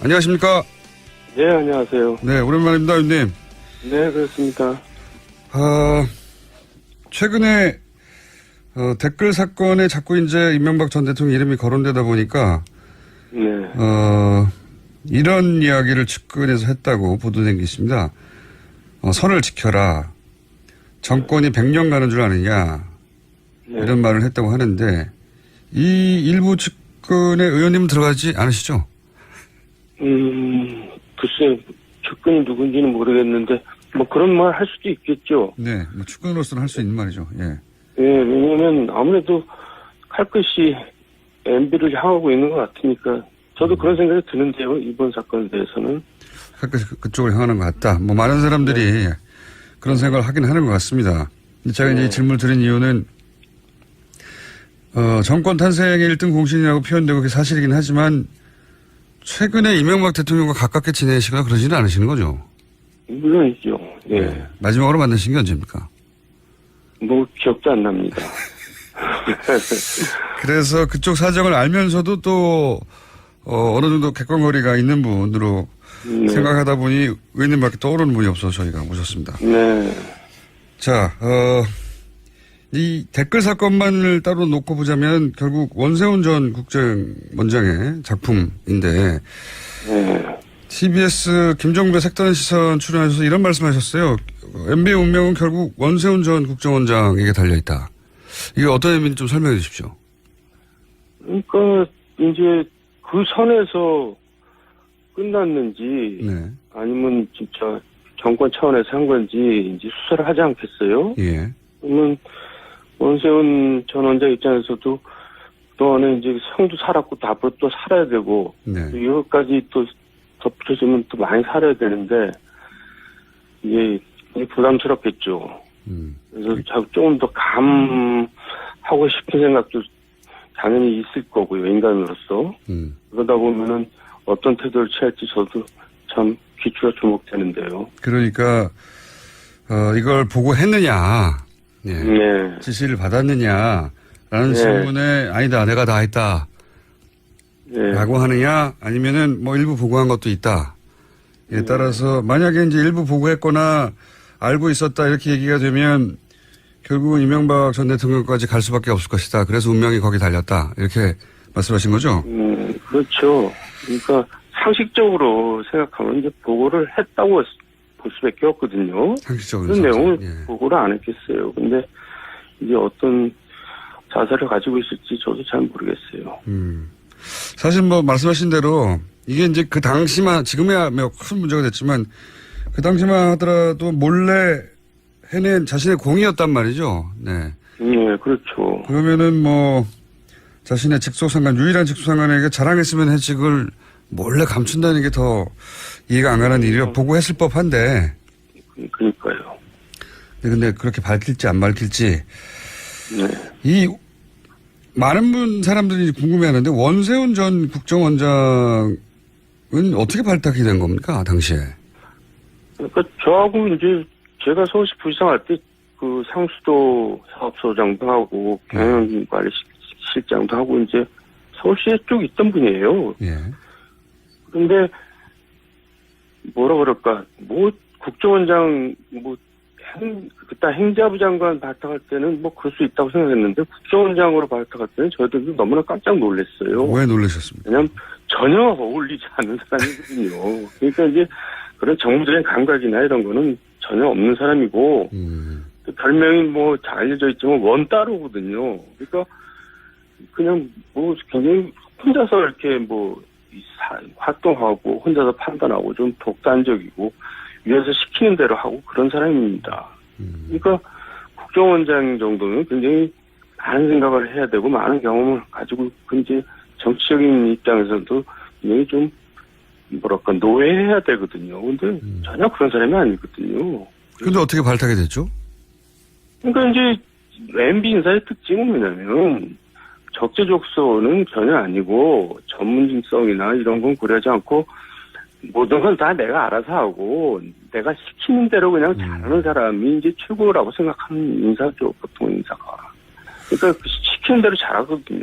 안녕하십니까? 네, 안녕하세요. 네, 오랜만입니다, 윤님. 네, 그렇습니다. 아, 최근에 어, 댓글 사건에 자꾸 이제 이명박 전 대통령 이름이 거론되다 보니까 네. 어, 이런 이야기를 측근에서 했다고 보도된 게 있습니다. 어, 선을 지켜라. 정권이 100년 가는 줄 아느냐. 네. 이런 말을 했다고 하는데 이 일부 측근의 의원님은 들어가지 않으시죠? 음, 글쎄, 측근이 누군지는 모르겠는데, 뭐 그런 말 할 수도 있겠죠. 네, 뭐 측근으로서는 할 수 있는 말이죠. 예. 예, 왜냐면 아무래도 칼끝이 MB를 향하고 있는 것 같으니까, 저도 그런 생각이 드는데요, 이번 사건에 대해서는. 가끔씩 그- 그쪽을 향하는 것 같다. 뭐 많은 사람들이 그런 생각을 하긴 하는 것 같습니다. 제가 이제 네. 이 질문을 드린 이유는 어, 정권 탄생의 1등 공신이라고 표현되고 그게 사실이긴 하지만 최근에 이명박 대통령과 가깝게 지내시거나 그러지는 않으시는 거죠. 물론이죠. 예. 마지막으로 만나신 게 언제입니까? 뭐 기억도 안 납니다. 그래서 그쪽 사정을 알면서도 또 어, 어느 정도 객관거리가 있는 분으로 네. 생각하다 보니 의원님밖에 떠오르는 분이 없어서 저희가 모셨습니다. 네. 자, 어, 이 댓글 사건만을 따로 놓고 보자면 결국 원세훈 전 국정원장의 작품인데 네. TBS 김정배 색다른 시선 출연하셔서 이런 말씀하셨어요. MB의 운명은 결국 원세훈 전 국정원장에게 달려 있다. 이게 어떤 의미인지 좀 설명해 주십시오. 그러니까, 이제 그 선에서 끝났는지, 네. 아니면 진짜 정권 차원에서 한 건지 이제 수사를 하지 않겠어요? 예. 그러면 원세훈 전 원장 입장에서도 그동안에 이제 형도 살았고 또 앞으로 또 살아야 되고 네. 또 이것까지 또 덧붙여주면 또 많이 살아야 되는데 이게 부담스럽겠죠. 음. 그래서 자- 조금 더 감하고 싶은 생각도 당연히 있을 거고요 인간으로서 음. 그러다 보면은 어떤 태도를 취할지 저도 참 귀추가 주목되는데요. 그러니까 어, 이걸 보고 했느냐, 예. 네. 지시를 받았느냐라는 네. 질문에 아니다, 내가 다 했다. 네. 라고 하느냐 아니면은 뭐 일부 보고한 것도 있다. 에 네. 따라서 만약에 이제 일부 보고했거나 알고 있었다 이렇게 얘기가 되면 결국은 이명박 전 대통령까지 갈 수밖에 없을 것이다. 그래서 운명이 거기 달렸다. 이렇게 말씀하신 거죠? 음, 그렇죠. 그러니까 상식적으로 생각하면 이제 보고를 했다고 볼 수밖에 없거든요. 상식적으로. 그런 내용을 예. 보고를 안 했겠어요. 근데 이제 어떤 자세를 가지고 있을지 저도 잘 모르겠어요. 음. 사실 뭐 말씀하신 대로 이게 이제 그 당시만 지금이야 뭐큰 문제가 됐지만 그 당시만 하더라도 몰래 해낸 자신의 공이었단 말이죠. 네. 네, 그렇죠. 그러면은 뭐 자신의 직속 상관 유일한 직속 상관에게 자랑했으면 해직을 몰래 감춘다는 게 더 이해가 안 가는 일이라 보고했을 법한데 그- 그러니까요. 근데 그렇게 밝힐지 안 밝힐지 네. 이 많은 분 사람들이 궁금해하는데 원세훈 전 국정원장은 어떻게 발탁이 된 겁니까 당시에? 그러니까 저하고 이제 제가 서울시 부시장 할 때 그 상수도 사업소장도 하고 경영관리실장도 하고 이제 서울시에 쭉 있던 분이에요. 예. 근데 뭐라 그럴까 뭐 국정원장 뭐 행, 그때 행자부 장관 발탁할 때는 뭐 그럴 수 있다고 생각했는데 국정원장으로 발탁할 때는 저희들도 너무나 깜짝 놀랐어요. 왜 놀라셨습니까? 왜냐면 전혀 어울리지 않는 사람이거든요. 그러니까 이제 그런 정무적인 감각이나 이런 거는 전혀 없는 사람이고 음, 또 별명이 뭐 잘 알려져 있지만 원따로거든요. 그러니까 그냥 뭐 굉장히 혼자서 이렇게 사- 활동하고 혼자서 판단하고 좀 독단적이고 위에서 시키는 대로 하고 그런 사람입니다. 음. 그러니까 국정원장 정도는 굉장히 많은 생각을 해야 되고 많은 경험을 가지고 그 이제 정치적인 입장에서도 굉장히 좀 뭐랄까 노예해야 되거든요. 근데 전혀 그런 사람이 아니거든요. 근데 어떻게 발탁이 됐죠? 그러니까 이제 MB 인사의 특징은 뭐냐면 적재적소는 전혀 아니고 전문성이나 이런 건 고려하지 않고 모든 건 다 내가 알아서 하고 내가 시키는 대로 그냥 잘하는 사람이 이제 최고라고 생각하는 인사죠 보통 인사가. 그러니까 그 시키는 대로 잘하거든요.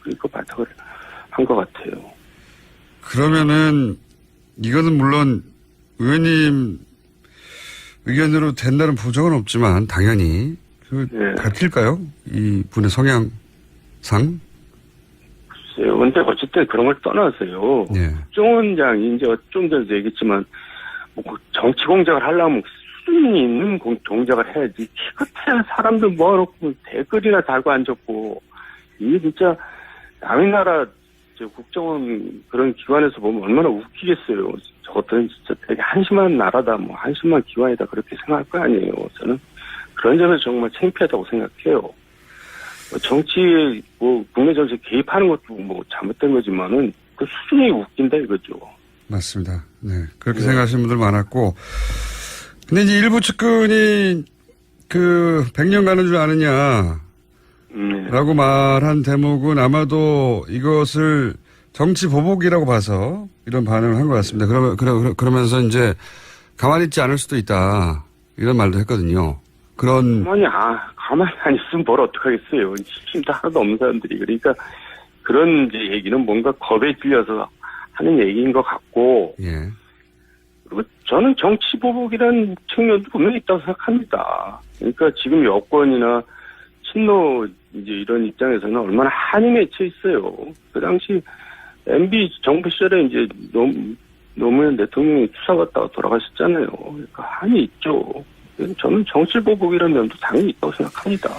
그러니까 발탁을 한 것 같아요. 그러면은 이거는 물론 의원님 의견으로 된다는 보장은 없지만 당연히 그 예. 밝힐까요? 이 분의 성향 상? 글쎄요. 근데 어쨌든 그런 걸 떠나서요. 예. 국정원장이 이제 좀 전에도 얘기했지만 뭐그 정치 공작을 하려면 수준이 있는 공, 공작을 해야지. 기껏해야 사람들 모아놓고 댓글이나 달고 앉았고 이게 진짜 남의 나라 저 국정원 그런 기관에서 보면 얼마나 웃기겠어요. 저것들은 진짜 되게 한심한 나라다, 뭐 한심한 기관이다 그렇게 생각할 거 아니에요. 저는 그런 점에서 정말 창피하다고 생각해요. 뭐 정치에 뭐 국내 정치에 개입하는 것도 뭐 잘못된 거지만은 그 수준이 웃긴다 이거죠. 맞습니다. 네. 그렇게 네. 생각하시는 분들 많았고. 근데 이제 일부 측근이 그 100년 가는 줄 아느냐. 음, 네. 라고 말한 대목은 아마도 이것을 정치 보복이라고 봐서 이런 반응을 한 것 같습니다. 그러면, 그러, 그러면서 이제 가만히 있지 않을 수도 있다. 이런 말도 했거든요. 그런, 가만히 아 가만히 안 있으면 뭘 어떡하겠어요. 힘도 하나도 없는 사람들이 그러니까 그런 이제 얘기는 뭔가 겁에 질려서 하는 얘기인 것 같고 예. 그리고 저는 정치 보복이라는 측면도 분명히 있다고 생각합니다. 그러니까 지금 여권이나 친노 이제 이런 입장에서는 얼마나 한이 맺혀 있어요. 그 당시 MB 정부 시절에 이제 노- 노무현 대통령이 추사 갔다가 돌아가셨잖아요. 그러니까 한이 있죠. 저는 정치 보복이라는 면도 당연히 있다고 생각합니다.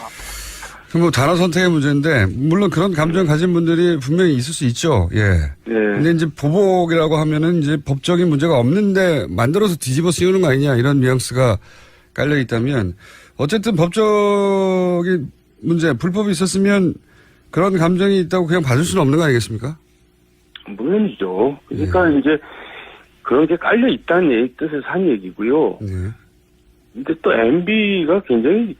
그뭐 단어 선택의 문제인데, 물론 그런 감정 가진 분들이 분명히 있을 수 있죠. 예. 네. 근데 이제 보복이라고 하면은 이제 법적인 문제가 없는데 만들어서 뒤집어 씌우는 거 아니냐 이런 뉘앙스가 깔려 있다면 어쨌든 법적인 문제, 불법이 있었으면 그런 감정이 있다고 그냥 봐줄 수는 없는 거 아니겠습니까? 물론이죠. 그러니까 이제 그런 게 깔려 있다는 얘기 뜻에서 한 얘기고요. 네. 근데 또 MB가 굉장히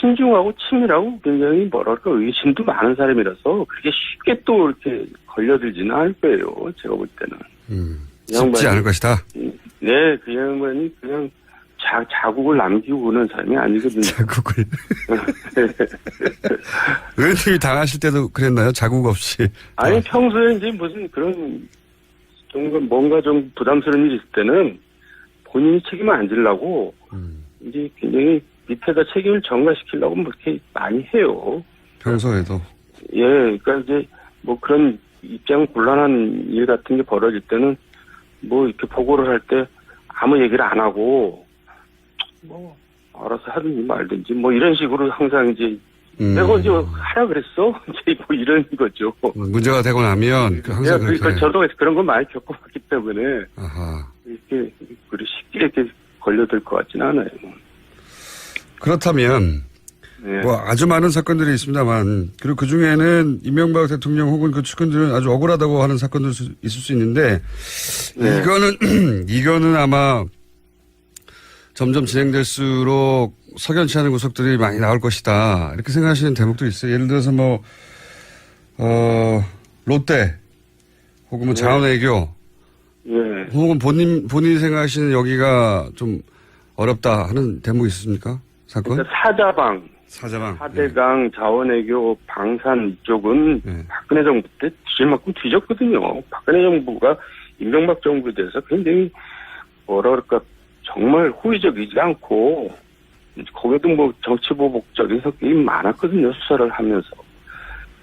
신중하고 치밀하고 굉장히 뭐랄까 의심도 많은 사람이라서 그렇게 쉽게 또 이렇게 걸려들지는 않을 거예요. 제가 볼 때는. 음. 이 쉽지 않을 것이다. 네, 그 양반이 그냥 자, 자국을 남기고 그런 사람이 아니거든요. 자국을. 의원님이 당하실 때도 그랬나요? 자국 없이. 아니 평소에 이제 무슨 그런 뭔가 뭔가 좀 부담스러운 일이 있을 때는 본인이 책임을 안 지려고 음. 이제 굉장히 밑에다 책임을 전가시키려고 뭐 이렇게 많이 해요. 평소에도. 예, 그러니까 이제 뭐 그런 입장 곤란한 일 같은 게 벌어질 때는 뭐 이렇게 보고를 할 때 아무 얘기를 안 하고 뭐 알아서 하든지 말든지 뭐 이런 식으로 항상 이제 음. 내가 언제 하라 그랬어? 이제 뭐 이런 거죠. 문제가 되고 나면 그 항상 내가 그러니까 그렇게. 저도 그런 걸 많이 겪어봤기 때문에 아하. 이렇게 그리 쉽게 이렇게 걸려들 것 같지는 않아요. 그렇다면 네. 뭐 아주 많은 사건들이 있습니다만 그리고 그 중에는 이명박 대통령 혹은 그 측근들은 아주 억울하다고 하는 사건들 수- 있을 수 있는데 네. 이거는 이거는 아마 점점 진행될수록 석연치 않은 구석들이 많이 나올 것이다 이렇게 생각하시는 대목도 있어요. 예를 들어서 뭐 어, 롯데 혹은 뭐 네. 자원외교 예. 혹은 본인 본인이 생각하시는 여기가 좀 어렵다 하는 대목이 있습니까? 사건? 그러니까 사자방, 사자방. 사대강, 자원외교, 방산 이쪽은 네. 박근혜 정부 때 뒤질만큼 뒤졌거든요. 박근혜 정부가 임명박 정부에 대해서 굉장히 뭐라 그럴까 정말 호의적이지 않고 거기도 뭐 정치보복적인 성격이 많았거든요. 수사를 하면서.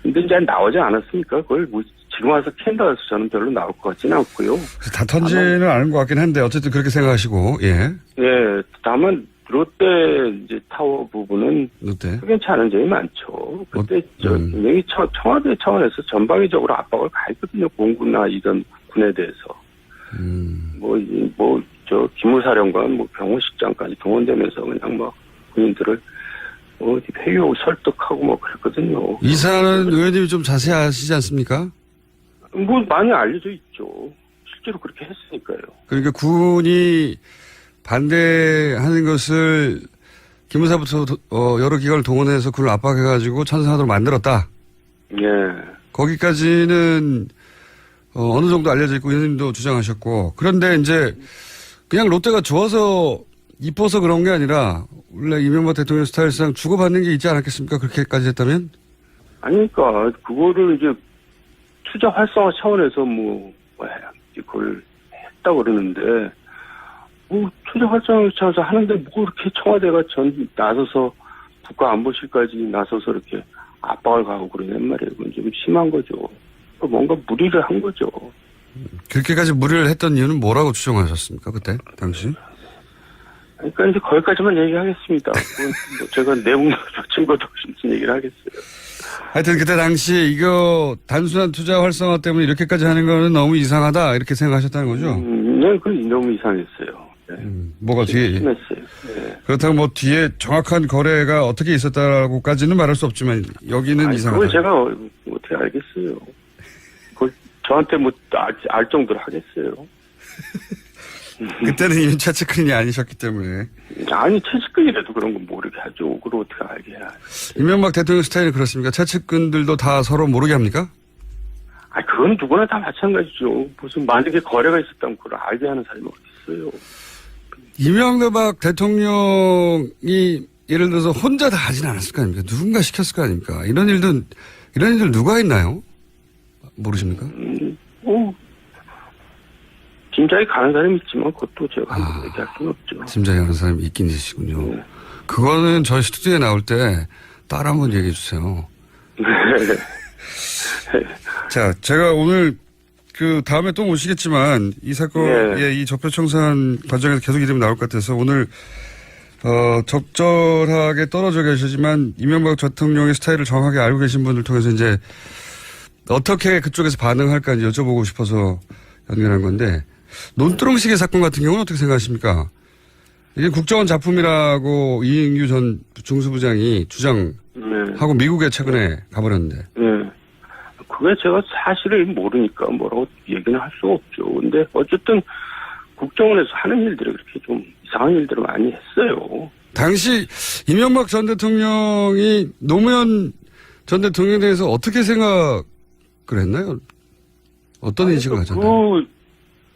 근데 이제 나오지 않았으니까 그걸 뭐 지금 와서 캔다 해서 저는 별로 나올 것 같지는 않고요. 다 턴지는 않은 것 같긴 한데 어쨌든 그렇게 생각하시고 예 예, 다만 롯데 이제 타워 부분은 롯데 않은 점이 많죠. 그때 저 음. 분명히 청- 청와대 차원에서 전방위적으로 압박을 가했거든요. 공군이나 이런 군에 대해서. 음, 뭐, 이- 뭐, 저, 기무사령관, 뭐, 병호식장까지 동원되면서 그냥 막 군인들을 뭐, 어디 회유 설득하고 뭐 그랬거든요. 이 사안은 의원님이 좀 자세히 아시지 않습니까? 뭐, 많이 알려져 있죠. 실제로 그렇게 했으니까요. 그러니까 군이 반대하는 것을 기무사부터 도- 어, 여러 기관을 동원해서 군을 압박해가지고 천상하도록 만들었다. 예. 거기까지는 어, 느 정도 알려져 있고 의원님도 주장하셨고 그런데 이제 그냥 롯데가 좋아서 이뻐서 그런 게 아니라 원래 이명박 대통령 스타일상 주고받는 게 있지 않았겠습니까? 그렇게까지 했다면? 아니, 그러니까, 그거를 이제 투자 활성화 차원에서 뭐, 왜, 그걸 했다고 그러는데, 뭐, 투자 활성을 찾아서 하는데 뭐 그렇게 청와대가 전 나서서 국가 안보실까지 나서서 이렇게 압박을 가고 그러냔 말이에요. 그건 좀 심한 거죠. 뭔가 무리를 한 거죠. 그렇게까지 무리를 했던 이유는 뭐라고 추정하셨습니까? 그때 당시? 그러니까 이제 거기까지만 얘기하겠습니다. 그건 뭐 제가 내용 증거도 없이 무슨 얘기를 하겠어요. 하여튼 그때 당시 이거 단순한 투자 활성화 때문에 이렇게까지 하는 거는 너무 이상하다 이렇게 생각하셨다는 거죠? 음, 네, 그 너무 이상했어요. 네. 음, 뭐가 뒤에 심했어요. 네. 그렇다고 뭐 뒤에 정확한 거래가 어떻게 있었다라고까지는 말할 수 없지만 여기는 아니, 이상하다. 그걸 제가 어떻게 알겠어요. 그걸 저한테 뭐 알, 알 정도로 하겠어요. 그때는 이미 최측근이 아니셨기 때문에 아니 채식근이라도 그런 건 모르게 하죠. 그걸 어떻게 알게 해야. 이명박 대통령 스타일이 그렇습니까? 최측근들도 다 서로 모르게 합니까? 아 그건 누구나 다 마찬가지죠. 무슨 만약에 거래가 있었다면 그걸 알게 하는 사람이 어디 있어요. 이명박 대통령이 예를 들어서 혼자 다 하진 않았을 거 아닙니까? 누군가 시켰을 거 아닙니까? 이런 일도 이런 일들 누가 했나요? 모르십니까? 음, 뭐 짐작이 가는 사람이 있지만 그것도 제가 아. 얘기할 수는 없죠. 짐작이 가는 사람이 있긴 있으시군요. 네. 그거는 저희 스튜디오에 나올 때 따라 한번 얘기해 주세요. 자, 제가 오늘 그 다음에 또 오시겠지만 이 사건의 네. 이 적폐청산 과정에서 계속 이름이 나올 것 같아서 오늘 어, 적절하게 떨어져 계시지만 이명박 대통령의 스타일을 정확하게 알고 계신 분들 통해서 이제 어떻게 그쪽에서 반응할까 여쭤보고 싶어서 연결한 건데 논두렁식의 사건 같은 경우는 어떻게 생각하십니까? 이게 국정원 작품이라고 이인규 전 중수부장이 주장하고 네. 미국에 최근에 가버렸는데 네. 그게 제가 사실을 모르니까 뭐라고 얘기는 할 수가 없죠. 근데 어쨌든 국정원에서 하는 일들이 그렇게 좀 이상한 일들을 많이 했어요. 당시 이명박 전 대통령이 노무현 전 대통령에 대해서 어떻게 생각을 했나요? 어떤 인식을 가졌나요? 그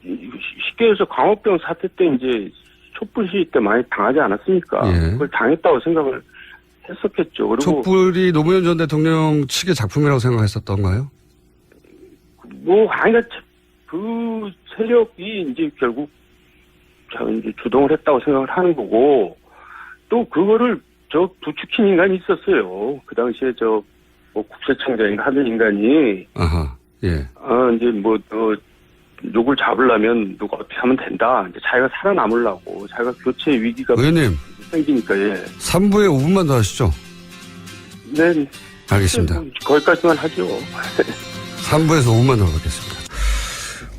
쉽게 해서 광우병 사태 때 이제 촛불 시위 때 많이 당하지 않았습니까? 예. 그걸 당했다고 생각을 했었겠죠. 그리고 촛불이 노무현 전 대통령 측의 작품이라고 생각했었던가요? 뭐 아니 그 세력이 이제 결국 자 이제 주동을 했다고 생각을 하는 거고 또 그거를 저 부추킨 인간이 있었어요. 그 당시에 저 뭐 국세청장인가 하는 인간이 아하, 예. 아 이제 뭐 어, 누굴 잡으려면 누가 어떻게 하면 된다. 이제 자기가 살아남으려고 자기가 교체 위기가 의원님, 생기니까 예. 3부에 5분만 더 하시죠. 네. 알겠습니다. 거기까지만 하죠. 3부에서 5분만 더 받겠습니다.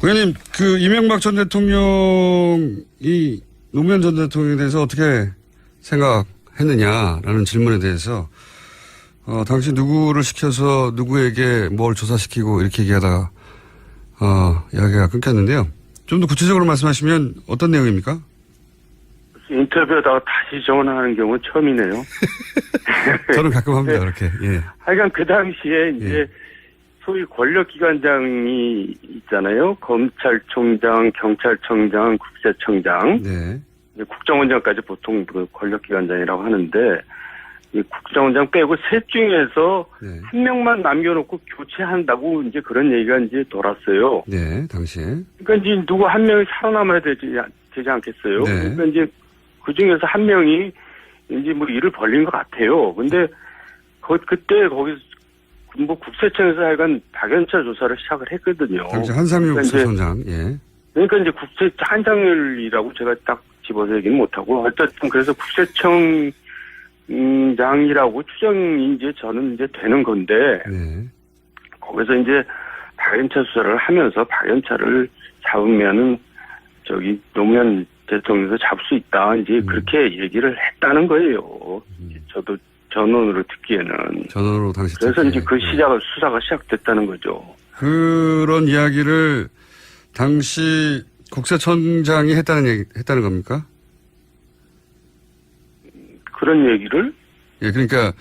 의원님, 그 이명박 전 대통령이 노무현 전 대통령에 대해서 어떻게 생각했느냐라는 질문에 대해서 어, 당시 누구를 시켜서 누구에게 뭘 조사시키고 이렇게 얘기하다가 어, 이야기가 끊겼는데요. 좀 더 구체적으로 말씀하시면 어떤 내용입니까? 인터뷰하다가 다시 전화하는 경우는 처음이네요. 저는 가끔 합니다, 그렇게. 예. 하여간 그 당시에 이제 예. 소위 권력기관장이 있잖아요. 검찰총장, 경찰청장, 국세청장, 네. 국정원장까지 보통 그 권력기관장이라고 하는데 이 국정원장 빼고 셋 중에서 네. 한 명만 남겨놓고 교체한다고 이제 그런 얘기가 이제 돌았어요. 네, 당시에. 그러니까 이제 누구 한 명이 살아남아야 되지, 되지 않겠어요? 네. 그러니까 이제 그 중에서 한 명이 이제 뭐 일을 벌린 것 같아요. 근데 그, 그때 거기 뭐 국세청에서 하여간 박연차 조사를 시작을 했거든요. 당시 한상용 그러니까 국세청장, 예. 그러니까 이제 국세 한상열이라고 제가 딱 집어서 얘기는 못하고 어쨌든 그래서 국세청 장이라고 추정이 이제 저는 이제 되는 건데 네. 거기서 이제 박연차 수사를 하면서 박연차를 잡으면은 저기 노무현 대통령도 잡을 수 있다 이제 음. 그렇게 얘기를 했다는 거예요. 저도 전원으로 듣기에는 전화로 당시 그래서. 이제 그 시작을 수사가 시작됐다는 거죠. 그런 이야기를 당시 국세청장이 했다는 얘기, 했다는 겁니까? 그런 얘기를 예, 그러니까,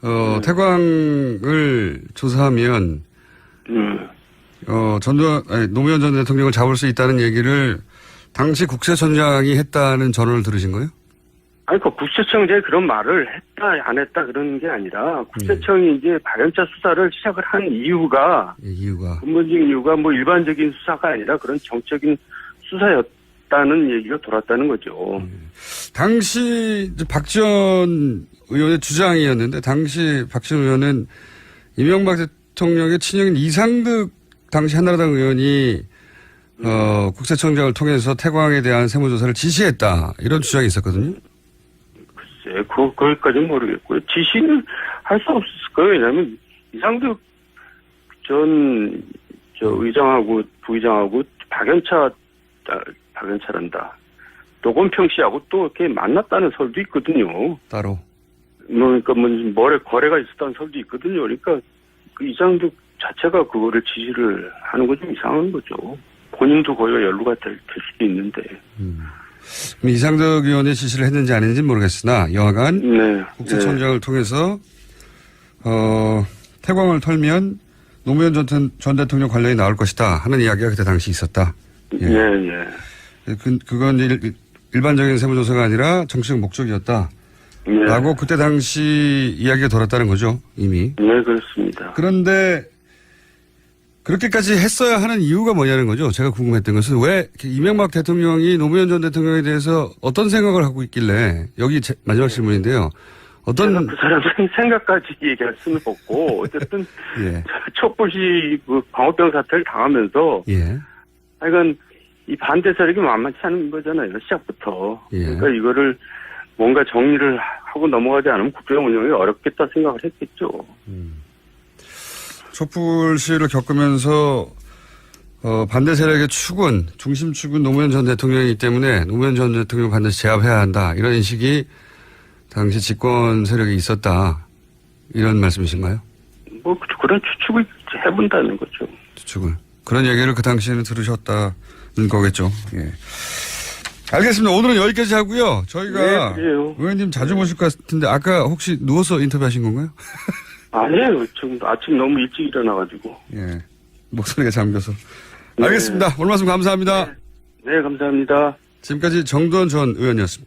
어, 음. 태광을 조사하면, 음, 어, 전두환, 아니, 노무현 전 대통령을 잡을 수 있다는 얘기를 당시 국세청장이 했다는 전언을 들으신 거예요? 아니, 그 국세청장이 그런 말을 했다, 안 했다, 그런 게 아니라, 국세청이 이제 발연차 수사를 시작을 한 이유가, 예, 이유가. 근본적인 이유가 뭐 일반적인 수사가 아니라 그런 정적인 수사였 다는 얘기가 돌았다는 거죠. 당시 이제 박지원 의원의 주장이었는데 당시 박지원 의원은 이명박 대통령의 친형인 이상득 당시 한나라당 의원이 어, 국세청장을 통해서 태광에 대한 세무조사를 지시했다 이런 주장이 있었거든요. 글쎄, 그, 거기까지는 모르겠고요. 지시는 할 수 없을 거예요. 왜냐면 이상득 전, 저, 의장하고 부의장하고 박연차, 아, 박연차란다. 노건평 씨하고 또 이렇게 만났다는 설도 있거든요. 따로. 뭐, 그러니까 뭐, 뭐래, 거래가 있었다는 설도 있거든요. 그러니까 그 이상득 자체가 그거를 지시를 하는 건좀 이상한 거죠. 본인도 거기가 연루가 될, 될 수도 있는데. 그럼 이상득 의원의 지시를 했는지 아닌지 는 모르겠으나 여하간 네. 국세청장을 통해서 어, 태광을 털면 노무현 전, 전- 전 대통령 관련이 나올 것이다 하는 이야기가 그때 당시 있었다. 예, 예. 그, 그건 일, 일반적인 세무조사가 아니라 정치적 목적이었다. 예. 라고 그때 당시 이야기가 돌았다는 거죠, 이미. 네, 그렇습니다. 그런데 그렇게까지 했어야 하는 이유가 뭐냐는 거죠. 제가 궁금했던 것은 왜 이명박 대통령이 노무현 전 대통령에 대해서 어떤 생각을 하고 있길래 여기 제- 마지막 질문인데요. 어떤 그 사람 생- 생각까지 얘기할 수는 없고 어쨌든 예. 촛불시 그 광우병 사태를 당하면서 예. 하여간 이 반대 세력이 만만치 않은 거잖아요 시작부터. 예. 그러니까 이거를 뭔가 정리를 하고 넘어가지 않으면 국정 운영이 어렵겠다 생각을 했겠죠. 촛불 시위를 겪으면서 어, 반대 세력의 축은 중심 축은 노무현 전 대통령이기 때문에 노무현 전 대통령 반드시 제압해야 한다. 이런 인식이 당시 집권 세력에 있었다. 이런 말씀이신가요? 뭐 그- 그런 추측을 해본다는 거죠. 추측을. 그런 얘기를 그 당시에는 들으셨다는 거겠죠. 예. 알겠습니다. 오늘은 여기까지 하고요. 저희가 네. 의원님 자주 모실 것 같은데 아까 혹시 누워서 인터뷰하신 건가요? 아니에요 지금 아침 너무 일찍 일어나가지고 예. 목소리가 잠겨서. 네. 알겠습니다. 오늘 말씀 감사합니다. 네 감사합니다. 지금까지 정두원 전 의원이었습니다.